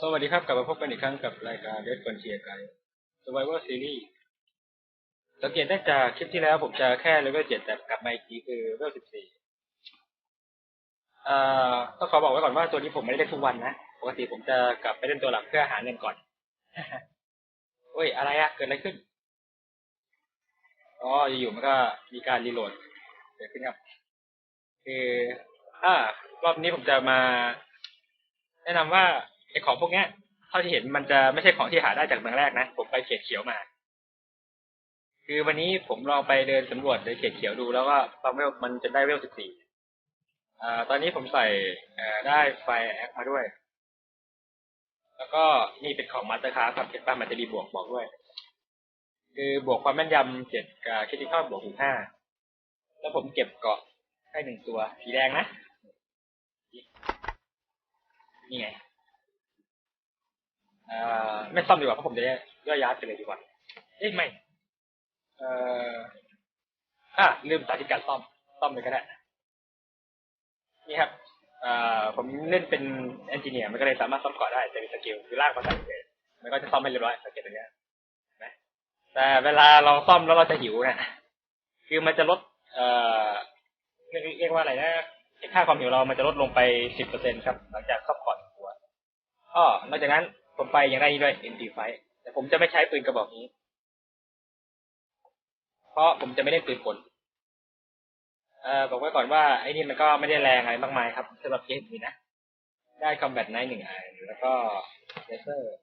สวัสดีครับ กลับมาพบกันอีกครั้งกับรายการ Red Frontier Guide Survivor Series สังเกตได้จากคลิปที่แล้วผมจะแค่เลเวลเจ็ดแต่กลับมาอีกทีคือเลเวลสิบสี่เอ่อต้องขอบอกไว้ก่อนว่าตัวนี้ผมไม่ได้เล่นทุกวันนะปกติผมจะกลับไปเล่นตัวหลักเพื่อหาเงินก่อนโอ้ย อะไรอะเกิดอะไรขึ้น อ๋อ อยู่ๆมันก็มีการรีโหลดเกิดขึ้นครับ คืออ่ารอบนี้ผมจะมา แนะนำว่า ไอของพวกเนี้ยเท่าที่เห็นมันจะไม่ใช่ของที่หาได้จากเมืองแรกนะ ผมไปเขตเขียวมา คือวันนี้ผมลองไปเดินสำรวจในเขตเขียวดูแล้วก็ความเวลมันจะได้เวลสิบสี่อ่าตอนนี้ผมใส่ได้ไฟแอคมาด้วย แล้วก็นี่เป็นของมาสเตอร์คาร์ครับเห็นป่ะมันจะมีบวกบอกด้วย คือบวกความแม่นยำเจ็ดกับคิดที่ข้าบวกถึงห้าแล้วผมเก็บเกาะให้หนึ่งตัว สีแดงนะ นี่ไง ไม่ซ่อมดีกว่าเพราะผมจะย่อยยัดไปเลยดีกว่า เอ๊ะไม่ เอ่ออะลืมสาธิตการซ่อม ซ่อมเลยก็ได้ นี่ครับเอ่อผมเล่นเป็นเอนจิเนียร์มันก็เลยสามารถซ่อมเกาะได้จะมีสกิลคือลากมาใส่เลยมันก็จะซ่อมให้เรียบร้อยสังเกตตรงเนี้ยนะแต่เวลาเราซ่อมแล้วเราจะหิวนะคือมันจะลด เอ่อเรียกเรียกว่าอะไรนะค่าความหิวเรามันจะลดลงไปสิบเปอร์เซ็นครับ หลังจากซัพพอร์ตหัวอ้อนอกจากนั้น ผมไปยังได้นี่ด้วย MP ไฟแต่ผมจะไม่ใช้ปืนกระบอกนี้ เพราะผมจะไม่ได้ปืนกลเอ่อบอกไว้ก่อนว่าไอ้นี่มันก็ไม่ได้แรงอะไรมากมายครับสำหรับเคสนี้นะได้คอมแบทไนท์หนึ่งอันแล้วก็เลเซอร์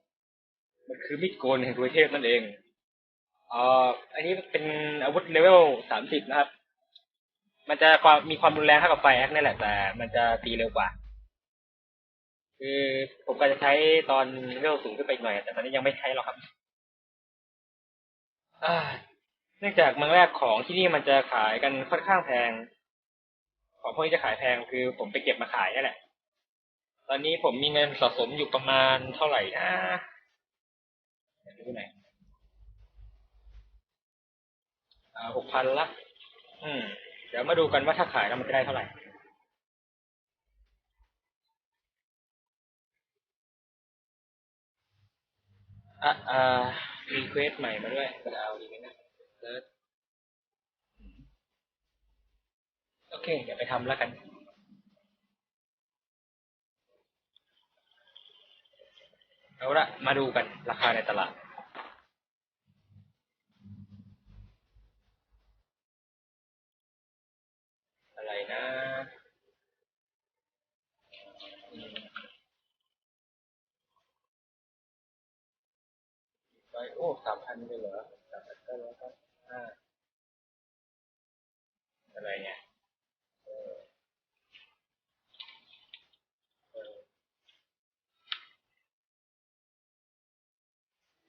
มันคือมิดโกนแห่งตัวเทพนั่นเองเอ่ออันนี้เป็นอาวุธเลเวลสามสิบนะครับ มันจะความมีความรุนแรงเท่ากับไฟแอคนี่แหละแต่ มันจะตีเร็วกว่า คือผมก็จะใช้ตอนเลเวลสูงขึ้นไปหน่อย แต่ตอนนี้ยังไม่ใช้หรอกครับเนื่องจากเมืองแรกของที่นี่มันจะขายกันค่อนข้างแพง ของพวกนี้จะขายแพงคือผมไปเก็บมาขายนี่แหละ ตอนนี้ผมมีเงินสะสมอยู่ประมาณเท่าไหร่นะดูไหนอยอ่าหกพันละ อืม เดี๋ยวมาดูกันว่าถ้าขายแล้วมันจะได้เท่าไหร่ อะอ่ารีเควสใหม่มาด้วยจะเอาดีไหมนะเลิศโอเค เดี๋ยวไปทำแล้วกันเอาละมาดูกันราคาในตลาด อะไรนะ ไปโอ้สามพันเลยเหรอสามพันก็แล้วก็ห้าอะไรเนี่ยเออเออ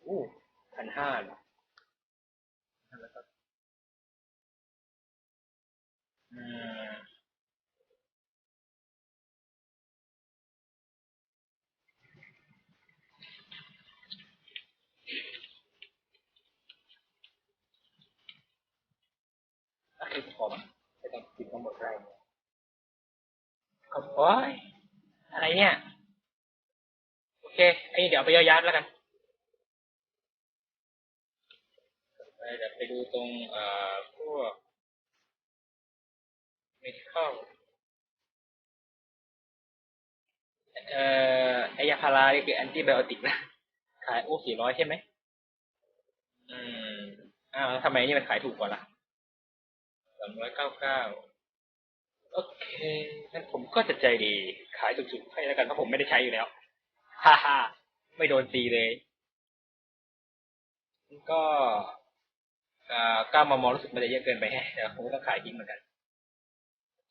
อู้พันห้าเหรอแล้วก็อืม โอเคพอมั้ยไม่ต้องกินทั้งหมดได้ครับ โอ้ยอะไรเนี่ย โอเคไอ้เดี๋ยวไปย่อยยัดแล้วกันไปเดี๋ยวไปดูตรงเอ่อพวก medical เอ่อไอยาพารานี่คือแอนติไบโอติกนะ ขายโอ้สี่ร้อยใช่ไหมอืมอ้าวแล้วทำไมนี่มันขายถูกกว่าล่ะสามร้อยเก้าเก้า โอเคงั้นผมก็จะใจดี ขายถูกๆให้แล้วกันเพราะผมไม่ได้ใช้อยู่แล้ว ฮ่าฮ่าไม่โดนตีเลย ก็อ่าก้ามามองรู้สึกมันจะเยอะเกินไปแฮะผมก็ต้องขายทิ้งเหมือนกัน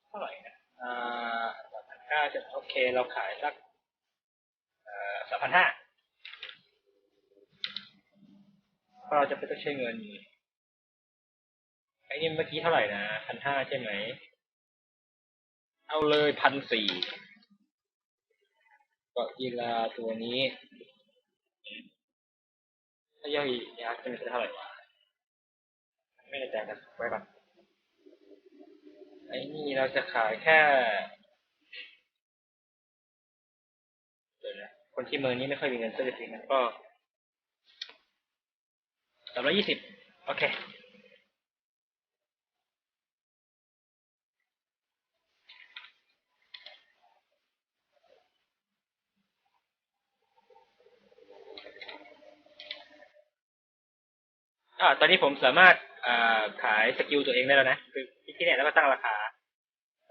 เท่าไหร่นะอ่าสามพันเก้าจะโอเค เราขายสักเอ่อสามพันห้าเพราะเราจะไม่ต้องใช้เงินไอ้นี่เมื่อกี้เท่าไหร่นะพันห้าใช่ไหม เอาเลยพันสี่เกาะกีฬาตัวนี้ถ้าย่อยยักจะเป็นเท่าไหร่ไม่แน่ใจนะไว้ก่อนไอ้นี่เราจะขายแค่เดี๋ยวนะคนที่เมืองนี้ไม่ค่อยมีเงินซื้อจริงนะก็สามร้อยยี่สิบโอเค อ่าตอนนี้ผมสามารถอ่าขายสกิลตัวเองได้แล้วนะคือที่เนี่ยแล้วก็ตั้งราคา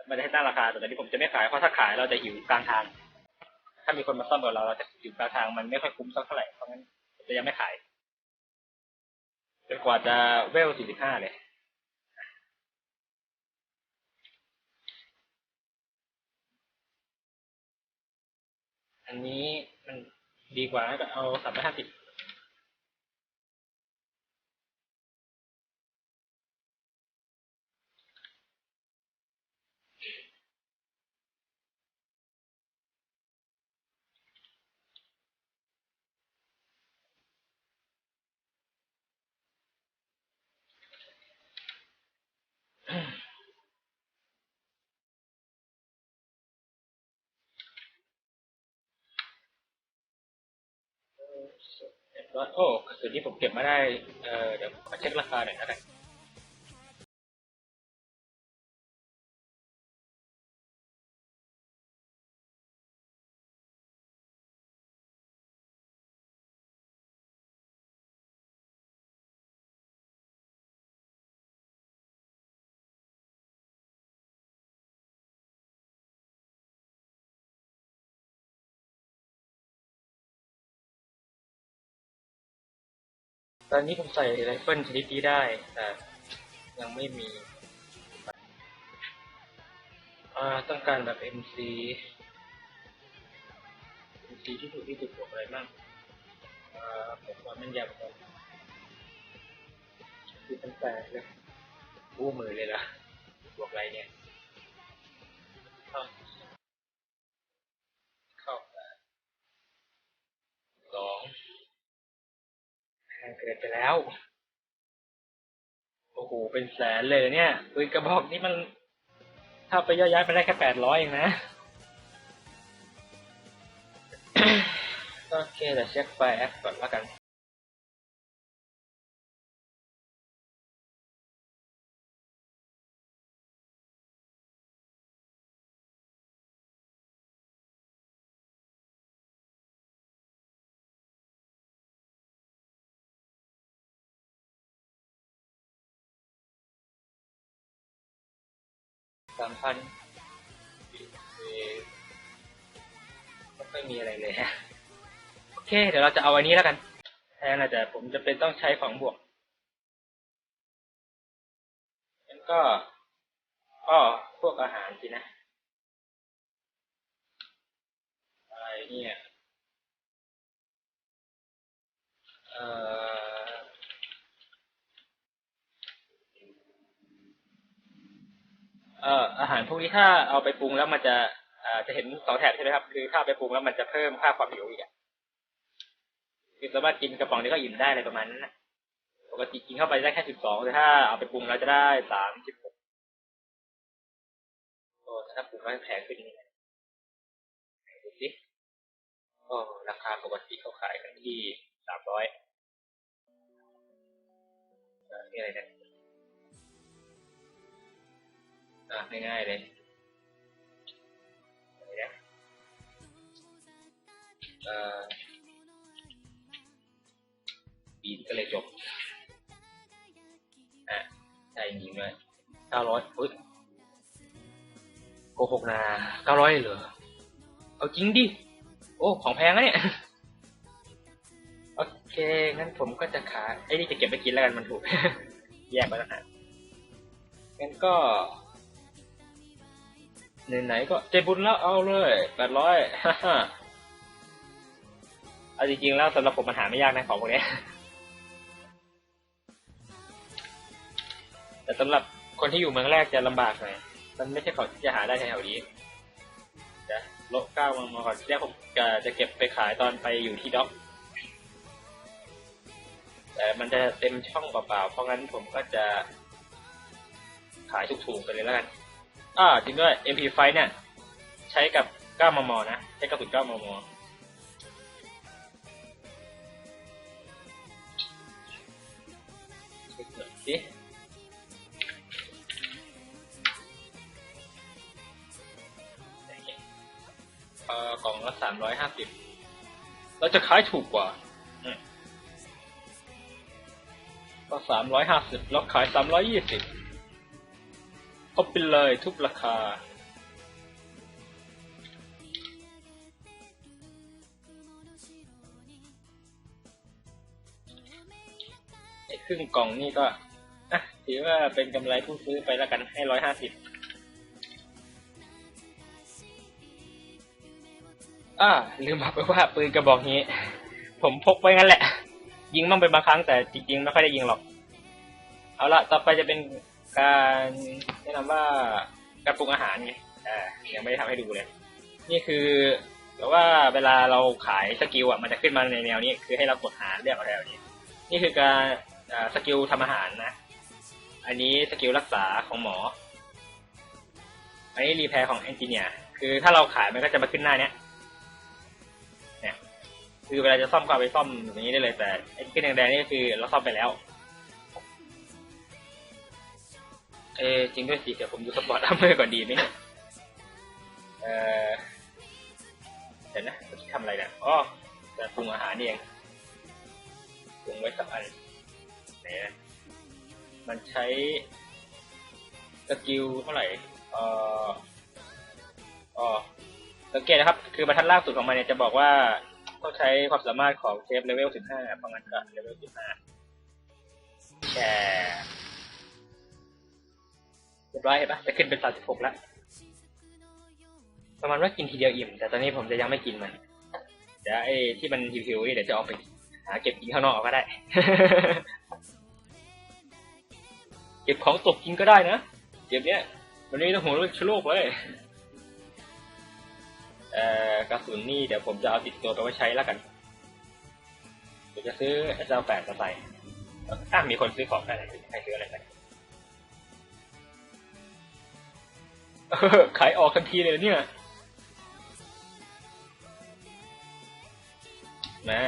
มันจะให้ตั้งราคาแต่ตอนนี้ผมจะไม่ขายเพราะถ้าขายเราจะหิวกลางทาง ถ้ามีคนมาซ่อมกับเราเราจะหิวกลางทางมันไม่ค่อยคุ้มสักเท่าไหร่เพราะงั้นจะยังไม่ขายจนกว่าจะเวล45เลยอันนี้มันดีกว่าก็เอา350เรียบ ร้อยโอ้กระสุนที่ผมเก็บมาได้ เอ่อเดี๋ยวมาเช็คราคาหน่อยนะ อนนี้ผมใส่ไรเฟิลชนิดนี้ได้ แต่ยังไม่มีต้องการแบบ MC MC ที่ถูกที่สุดบวกอะไรบ้างผมว่ามันยำกันคือตั้งแต่เลยอู้มือเลยล่ะบวกอะไรเนี่ย กินไปแล้ว โอ้โห เป็นแสนเลยเนี่ยปืนกระบอกนี้มัน ถ้าไปย่อยย้ายไปได้แค่แปดร้อยเองนะโอเคแต่เช็คไฟแอปก่อนแล้วกัน สามพันไม่ค่อยมีอะไรเลยฮะโอเค เดี๋ยวเราจะเอาอันนี้แล้วกันแทนอาจจะผมจะเป็นต้องใช้ของบวกงั้นก็ก็พวกอาหารสินะอะไรเนี่ยเอ่อ เอ่ออาหารพวกนี้ถ้าเอาไปปรุงแล้วมันจะอ่าจะเห็นสองแถบใช่ไหมครับ คือถ้าไปปรุงแล้วมันจะเพิ่มค่าความหิวอีกคือสามารถกินกระป๋องนี้ก็อิ่มได้อะไรประมาณนั้นนะปกติกินเข้าไปได้แค่สิบสองแต่ถ้าเอาไปปรุงแล้วจะได้สามสิบหกโอ้ถ้าปรุงก็แพงขึ้นนี่นดูสิโอ้ราคาปกติเขาขายกันที่สามร้อยนี่อะไรเนี่ย อะง่ายๆเลยนะบีนก็เลยจบ อะใช่จริงๆด้วยเก้าร้อยอุ้ยโกหกนาเก้าร้อยเหรอ เอาจริงดิ โอ้ ของแพงนะเนี่ย โอเค งั้นผมก็จะขายไอ้นี่จะเก็บไปกินแล้วกันมันถูก แยกไปแล้วนะงั้นก็ ไหนๆก็ใจบุญแล้วเอาเลยแปดร้อยเอาจริงๆแล้วสำหรับผมมันหาไม่ยากนะของพวกนี้แต่สำหรับคนที่อยู่เมืองแรกจะลำบากหน่อยมันไม่ใช่ของที่จะหาได้แถวๆนี้เดี๋ยวโลกเก้ามามาก่อนแรกผมจะจะเก็บไปขายตอนไปอยู่ที่ด็อก แต่มันจะเต็มช่องเปล่าๆ เพราะงั้นผมก็จะขายถูกๆไปเลยแล้วกัน อ่าจริงด้วย MP5 เนี่ย ใช้กับ 9 มม นะ ใช้กับสุด9มม สิเอ่อกล่องละสามร้อยห้าสิบเราจะขายถูกกว่าก็สามร้อยห้าสิบเราขายสามร้อยยี่สิบ เอาไปเลยทุกราคา ไอ้ครึ่งกล่องนี่ก็อะถือว่าเป็นกำไรผู้ซื้อไปแล้วกันให้ร้อยห้าสิบอ่าลืมบอกไปว่าปืนกระบอกนี้ ผมพกไว้งั้นแหละ ยิงบ้างเป็นบางครั้งแต่จริงๆไม่ค่อยได้ยิงหรอก เอาละต่อไปจะเป็น การแนะนำว่าการปรุงอาหารไงอ่ายังไม่ได้ทำให้ดูเลย นี่คือแต่ว่าเวลาเราขายสกิลอะมันจะขึ้นมาในแนวนี้ คือให้เรากดหาเลือกเอาแนวนี้นี่คือการสกิลทำอาหารนะ อันนี้สกิลรักษาของหมอ อันนี้รีแพร์ของเอนจิเนียร์คือถ้าเราขายมันก็จะมาขึ้นหน้าเนี้ยเนี่ยคือเวลาจะซ่อมก็ไปซ่อมอย่างนี้ได้เลยแต่ไอ้ขึ้นแดงๆนี่คือเราซ่อมไปแล้ว เอจริงด้วยสิเดี๋ยวผมดูสปอร์ตอัมเมอร์ก่อนดีไหมเนี่ยเออเดี๋ยวนะทำอะไรเนี่ยอ๋อจะปรุงอาหารนี่เองปรุงไว้สักอันไหนนะมันใช้สกิลเท่าไหร่เอออ๋อสังเกตนะครับ คือบรรทัดล่างสุดของมันเนี่ยจะบอกว่าต้องใช้ความสามารถของเชฟเลเวล 15เพราะงั้นก็เลเวล 15แชร์ เรียบร้อยเห็นปะจะขึ้นเป็น36แล้ว ประมาณว่ากินทีเดียวอิ่ม แต่ตอนนี้ผมจะยังไม่กินมัน เดี๋ยวไอ้ที่มันหิวๆนี่เดี๋ยวจะเอาไปหาเก็บกินข้างนอกก็ได้ เก็บของตกกินก็ได้นะเก็บเนี้ยวันนี้ต้องหัวเรื่องชโลกเลยเอ่อกระสุนนี่เดี๋ยวผมจะเอาติดตัวไปไว้ใช้แล้วกันเดี๋ยวจะซื้อ SL8 มาใส่ถ้ามีคนซื้อของได้ใครซื้ออะไรไป ขายออกทันทีเลยเนี่ยแม่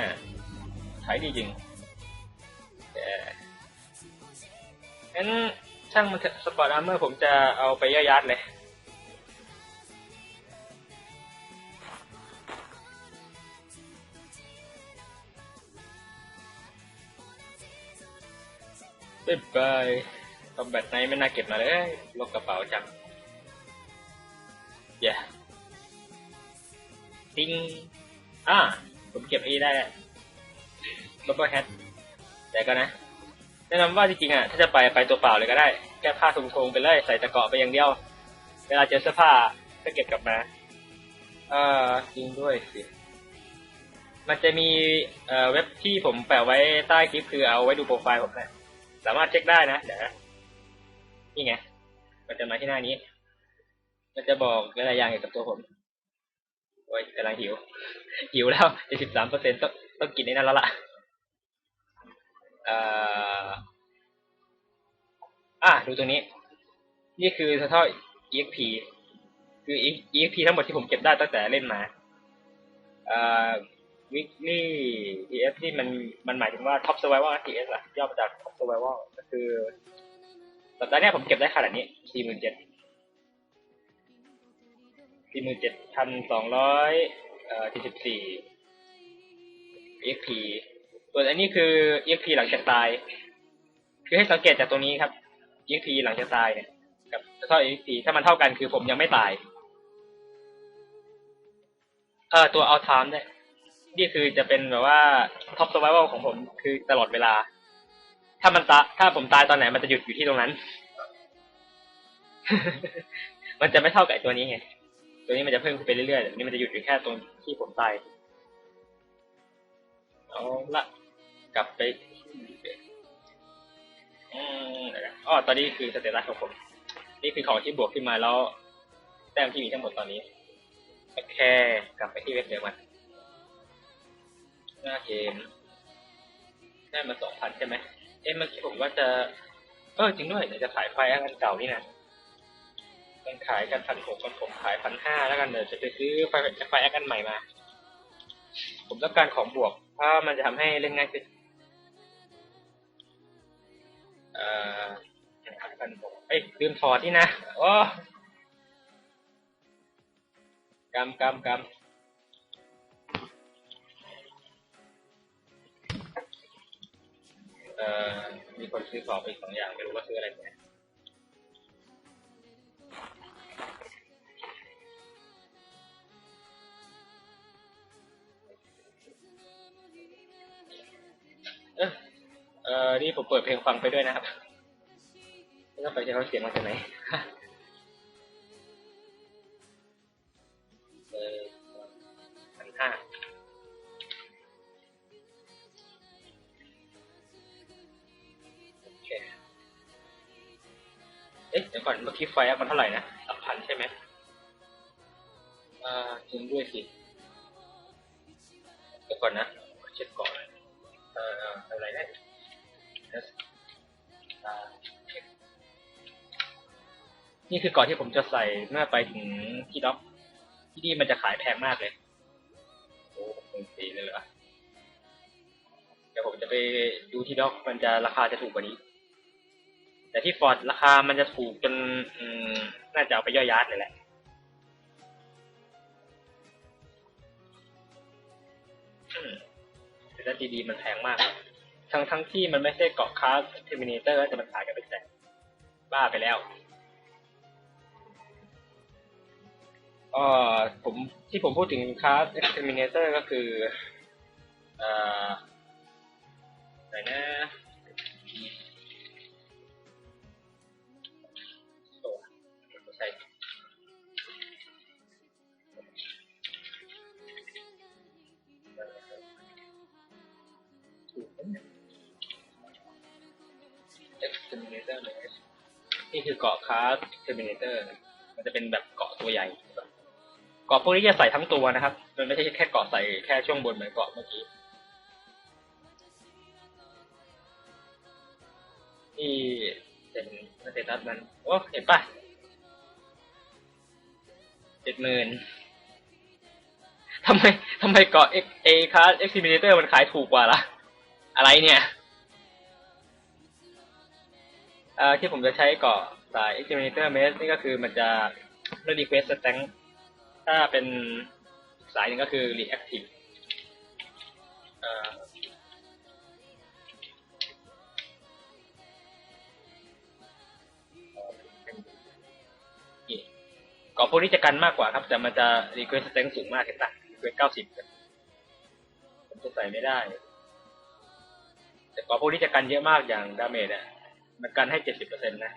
ขายดีจริงแต่งั้นช่างมันสปอร์ตอาร์เมอร์ผมจะเอาไปย่อยยัดเลยบ๊ายบายคอมแบทไนไม่น่าเก็บมาเลยลกกระเป๋าจัง เย้ติงอ่าผมเก็บไอ้ได้บับเบิลแฮทแต่ก็นะ แนะนำว่าจริงๆอะ ถ้าจะไปไปตัวเปล่าเลยก็ได้แค่ผ้าทงๆไปเลย ใส่ตะเกาะไปอย่างเดียว เวลาเจอเสื้อผ้าก็เก็บกลับมาอ่าจริงด้วยสิมันจะมีเอ่อเว็บที่ผมแปะไว้ใต้คลิปคือเอาไว้ดูโปรไฟล์ผมนะสามารถเช็คได้นะเดี๋ยวนะนี่ไงมันจะมาที่หน้านี้ มันจะบอกหลายอย่างเกี่ยวกับตัวผมโอ้ยกำลังหิว หิวแล้วเจ็ดสิบสามเปอร์เซ็นต้องต้องกินในนั้นแล้วล่ะเอ่ออะดูตรงนี้ นี่คือเท่า exp คือ exp ทั้งหมดที่ผมเก็บได้ตั้งแต่เล่นมาเอ่อ weekly ts ที่มันมันหมายถึงว่า top survival ts อะย่อมาจาก top survival ก็คือสัปดาห์นี้ผมเก็บได้ขนาดนี้สี่หมื่นเจ็ด สี่หมื่นเจ็ดพันสองร้อยเอ่อสี่สิบสี่ exp ส่วนอันนี้คือ exp หลังจากตาย คือให้สังเกตจากตรงนี้ครับ exp หลังจากตายเนี่ยกับเท่า exp ถ้ามันเท่ากันคือผมยังไม่ตาย เออตัว all time เนี่ยนี่คือจะเป็นแบบว่า top survival ของผมคือตลอดเวลา ถ้ามันตาถ้าผมตายตอนไหนมันจะหยุดอยู่ที่ตรงนั้น มันจะไม่เท่ากับตัวนี้ไง ตัวนี้มันจะเพิ่มขึ้นไปเรื่อยๆแต่นี้มันจะหยุดอยู่แค่ตรงที่ผมตายเอาละกลับไปอืมอ๋อตอนนี้คือสเตตัสของผม นี่คือของที่บวกขึ้นมาแล้ว แต้มที่มีทั้งหมดตอนนี้โอเคกลับไปที่เว็บเดิมมันหน้าเกมได้มาสองพันใช่ไหมเอ๊ะเมื่อกี้ผมว่าจะเออจริงด้วยเดี๋ยวจะขายไฟอันเก่านี่นะ มันขายกันพันหกกันผมขายพันห้าแล้วกันเดี๋ยวจะไปซื้อไฟไฟอันใหม่มา ผมต้องการของบวกเพราะมันจะทำให้เล่นง่ายขึ้นเอเอ่อแข่งขันกันผมเอ้ยลืมถอดนี่นะโอ้กำกำกำเอ่อมีคนซื้อของไปสองอย่างไม่รู้ว่าซื้ออะไรเนี่ย เออเอนี่ผมเปิดเพลงฟังไปด้วยนะครับไม่ต้องไปใช้เขาเสียงมาจากไหนเออพันห้าโอเคเอ๊ะเดี๋ยวก่อนเมื่อกี้ไฟอัพมันเท่าไหร่นะสามพันใช่ไหมอ่าจริงด้วยสิ นี่คือก่อนที่ผมจะใส่เมื่อไปถึงที่ด็อก ที่นี่มันจะขายแพงมากเลย โอ้หมื่นสี่เลยเหรอเดี๋ยวผมจะไปดูที่ด็อก มันจะราคาจะถูกกว่านี้ แต่ที่ฟอร์ดราคามันจะถูกจนอืมน่าจะเอาไปย่อยยัดเลยแหละแต่ถ้าดีๆมันแพงมาก ทั้งทั้งที่มันไม่ใช่เกาะคาร์เทอร์มินเตอร์แต่มันขายกันเป็นแสนบ้าไปแล้ว ก็ผมที่ผมพูดถึงคลาส exterminator ก็คืออ่อไหนนะโอ้ไม่ใช่ถูกไหมเนี่ย exterminator เลยนี่คือเกาะคลาส exterminator มันจะเป็นแบบเกาะตัวใหญ่ เกาะพวกนี้จะใส่ทั้งตัวนะครับ มันไม่ใช่แค่เกาะใส่แค่ช่วงบนเหมือนเกาะเมื่อกี้ที่เป็นสเตตัสมันโอ้เห็นปะเจ็ดหมื่นทำไมทำไมเกาะเอ็กเอคาร์เอ็กซิมิเนเตอร์มันขายถูกกว่าล่ะ อะไรเนี่ยที่ผมจะใช้เกาะสาย Exterminator m e s นี่ก็คือมันจะเลือก request stank ถ้าเป็นสายหนึ่งก็คือ reactive เอ่อพวกนี้จะกันมากกว่าครับ แต่มันจะ request stank สูงมากเห็นปะ request เก้าสิบผมจะใส่ไม่ได้ แต่กาะพวกนี้จะกันเยอะมากอย่างดาเมจอะมันกันให้เจ็ดสิบเปอร์เซ็นต์นะ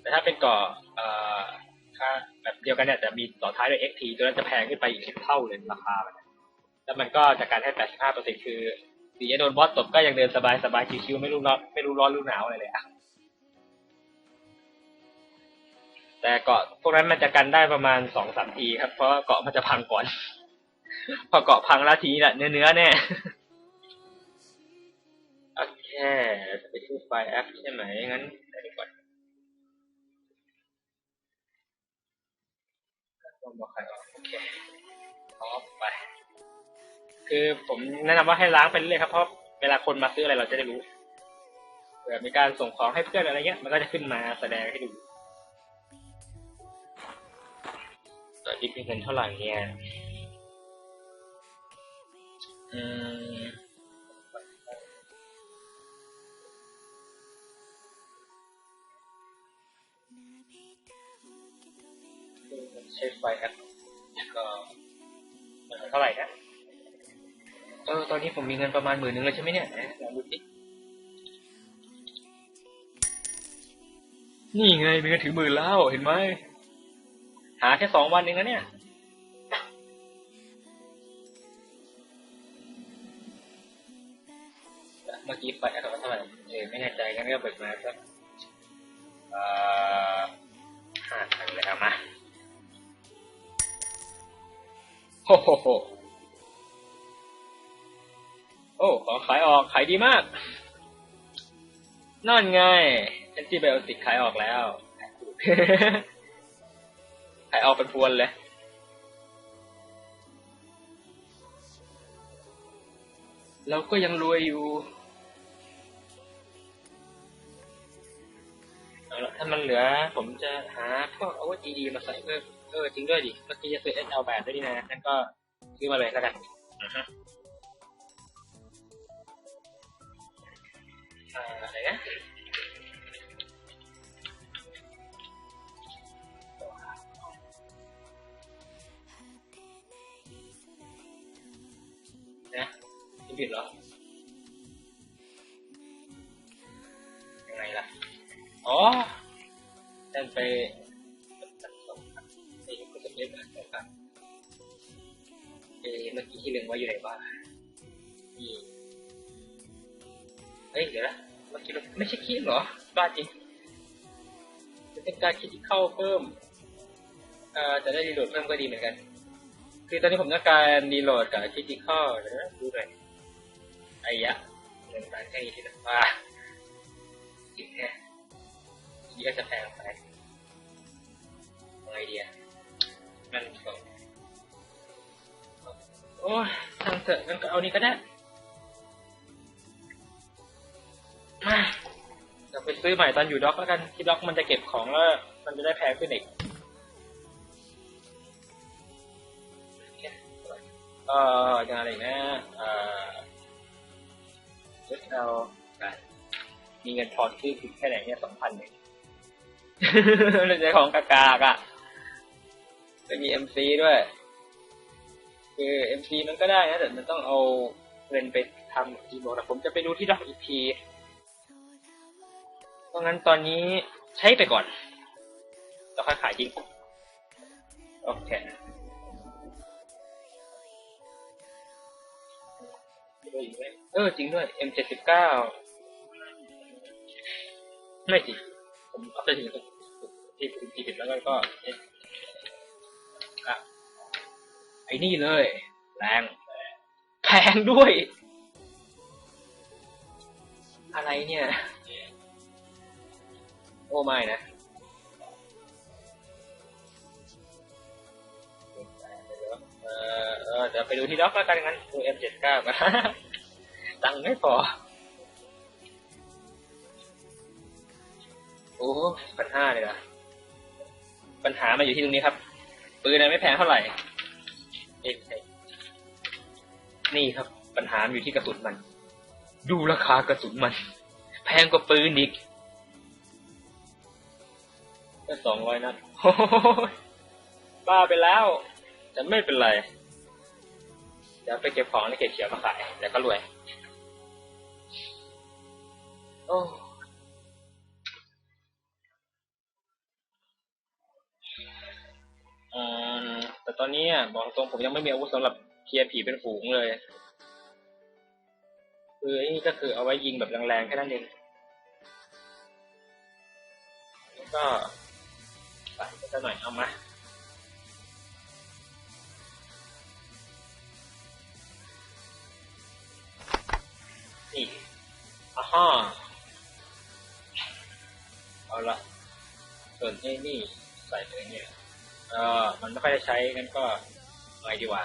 แต่ถ้าเป็นก่อ ค่าแบบเดียวกันเนี่ยแต่มีต่อท้ายด้วย XT ตัวนั้นจะแพงขึ้นไปอีกสิบเท่าเลยราคาแล้วมันก็จะกันให้แปดสิบห้าเปอร์เซ็นต์คือสีจะโดนบอสตบก็ยังเดินสบายสบายชิวๆไม่รู้ร้อนไม่รู้ร้อนรู้หนาวอะไรเลยอะแต่เกาะพวกนั้นมันจะกันได้ประมาณสองสามทีครับ เพราะเกาะมันจะพังก่อน พอเกาะพังแล้วทีนี้แหละเนื้อเนื้อแน่โอเคจะไปที่ไฟแอปใช่ไหมงั้นไปดีกว่า ลองบอกใครออกโอเคออไป คือผมแนะนำว่าให้ล้างไปเรื่อยครับ เพราะเวลาคนมาซื้ออะไรเราจะได้รู้เผื่อมีการส่งของให้เพื่อนอะไรเงี้ย มันก็จะขึ้นมาแสดงให้ดูตอนนี้มีเงินเท่าไหร่เนี่ย อืม ใช้ไฟแอปก็มันเท่าไหร่นะเออตอนนี้ผมมีเงินประมาณหมื่นหนึ่งเลยใช่ไหมเนี่ยไหนลองดูสินี่ไงมีเงินถึงหมื่นแล้วเห็นไหมหาแค่สองวันเองนะเนี่ยเมื่อกี้ไฟแอปเท่าไหร่เออไม่แน่ใจงั้นก็เบิกมาสักเอ่อห้าพันเลยเอามา โอ้โหโอ้ของขายออกขายดีมาก นั่นไงแอนติไบโอติกขายออกแล้ว ขายออกเป็นพวนเลย เราก็ยังรวยอยู่ถ้ามันเหลือ ผมจะหาพวกอาวุธดีๆมาใส่เพิ่ม เออจริงด้วยดิเมื่อกี้จะซื้อเอสเอลแบบด้วยนี่นะนั่นก็ซื้อมาเลยแล้วกันอ่าฮะอ่าอะไรนะนะไม่ผิดเหรอยังไงล่ะ อ๋อนั่นไป เล่นอะไรกันเอเมื่อกี้ที่เรียงไว้อยู่ไหนบ้างนี่เฮ้ยเดี๋ยวนะเมื่อกี้เราไม่ใช่คิดเหรอบ้าจริงจะเป็นการคิดที่เข้าเพิ่มเอ่อจะได้รีโหลดเพิ่มก็ดีเหมือนกัน คือตอนนี้ผมต้องการรีโหลดกับคิดที่เข้าเดี๋ยวนะดูหน่อยไอ้ยะเงินการแค่นี้ที่หนว่าจริงแค่ที่ก็จะแพงไปเอาไงดีอะ มันโอ้ทางเถอะงั้นก็เอานี้ก็ได้มาเดี๋ยวไปซื้อใหม่ตอนอยู่ด็อกแล้วกัน ที่ด็อกมันจะเก็บของแล้ว มันจะได้แพงขึ้นอีกเอ่อยังอะไรนะเอ่อเลือกเอามีเงินทอนซื้อแค่ไหนเนี่ยสองพันเองเราจะของกากากอะ จะมีเอ็มซีด้วย คือเอ็มซีมันก็ได้นะแต่มันต้องเอาเงินไปทำอีโมนะผมจะไปดูที่ดอกอีกทีเพราะงั้นตอนนี้ใช้ไปก่อนแล้วค่อยขายจริง โอเคเออจริงด้วย M79 ไม่สิผมเอาไปถึงที่ถึงที่ถึงแล้วก็ ไอ้นี่เลย แรงแพงด้วย อะไรเนี่ย โอ้ไม่นะเออเดี๋ยวไปดูที่ด็อกแล้วกันงั้นดู M79 กันตังไม่พอ โอ้พันห้าเลยนะปัญหามาอยู่ที่ตรงนี้ครับ ปืนนะไม่แพงเท่าไหร่ เอ๊ะใช่นี่ครับ ปัญหาอยู่ที่กระสุนมัน ดูราคากระสุนมัน แพงกว่าปืนอีกแค่สองร้อยนัดโอ้ยบ้าไปแล้วแต่ไม่เป็นไร เดี๋ยวไปเก็บของในเขตเขียวมาขายแล้วก็รวย โอ้ อืมแต่ตอนนี้บอกตรงผมยังไม่มีอาวุธสำหรับเคลียร์ผีเป็นฝูงเลย คือไอ้นี่ก็คือเอาไว้ยิงแบบแรงๆแค่นั้นเองแล้วก็ใส่ไปสักหน่อยเอามานี่อ่าฮะเอาละส่วนไอ้นี่ใส่ไปเนี่ย เออมันไม่ค่อยได้ใช้งั้นก็ไงดีวะ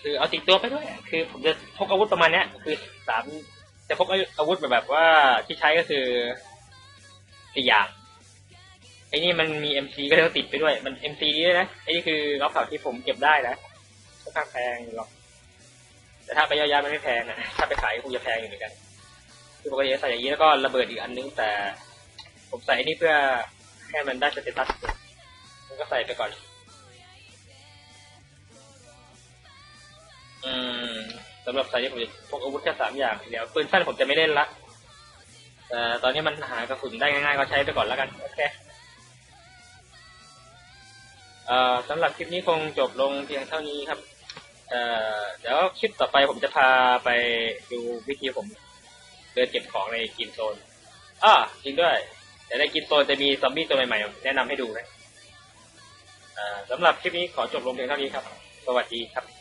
คือเอาติดตัวไปด้วย คือผมจะพกอาวุธประมาณเนี้ย คือสามจะพกอาวุธแบบแบบว่าที่ใช้ก็คือสี่อย่างไอ้นี่มันมี MC ก็เลยต้องติดไปด้วย มัน MC นี้ด้วยนะไอ้นี่คือล็อกข่าที่ผมเก็บได้นะค่อนข้างแพงหรอกแต่ถ้าไปยาวๆมันไม่แพงนะถ้าไปขายคงจะแพงอยู่เหมือนกัน คือปกติใส่อย่างนี้แล้วก็ระเบิดอีกอันนึงแต่ ผมใส่นนี้เพื่อให้มันได้สเตตัสผมก็ใส่ไปก่อน อืมสำหรับใสายนี้ผมจะพกอาวุธแค่สามอย่างเดี๋ยวปืนสั้นผมจะไม่เล่นละแต่ตอนนี้มันหากระสุนได้ง่ายๆก็ใช้ไปก่อนแล้วกันโอเคอ่อสำหรับคลิปนี้คงจบลงเพียงเท่านี้ครับเอ่เดี๋ยวคลิปต่อไปผมจะพาไปดูวิธีผมเดินเก็บของในกินโซนอ้อจริงด้วย แต่ในกินตัวจะมีซอมบี้ตัวใหม่ๆ แนะนำให้ดูนะสำหรับคลิปนี้ขอจบลงเพียงเท่านี้ครับ สวัสดีครับ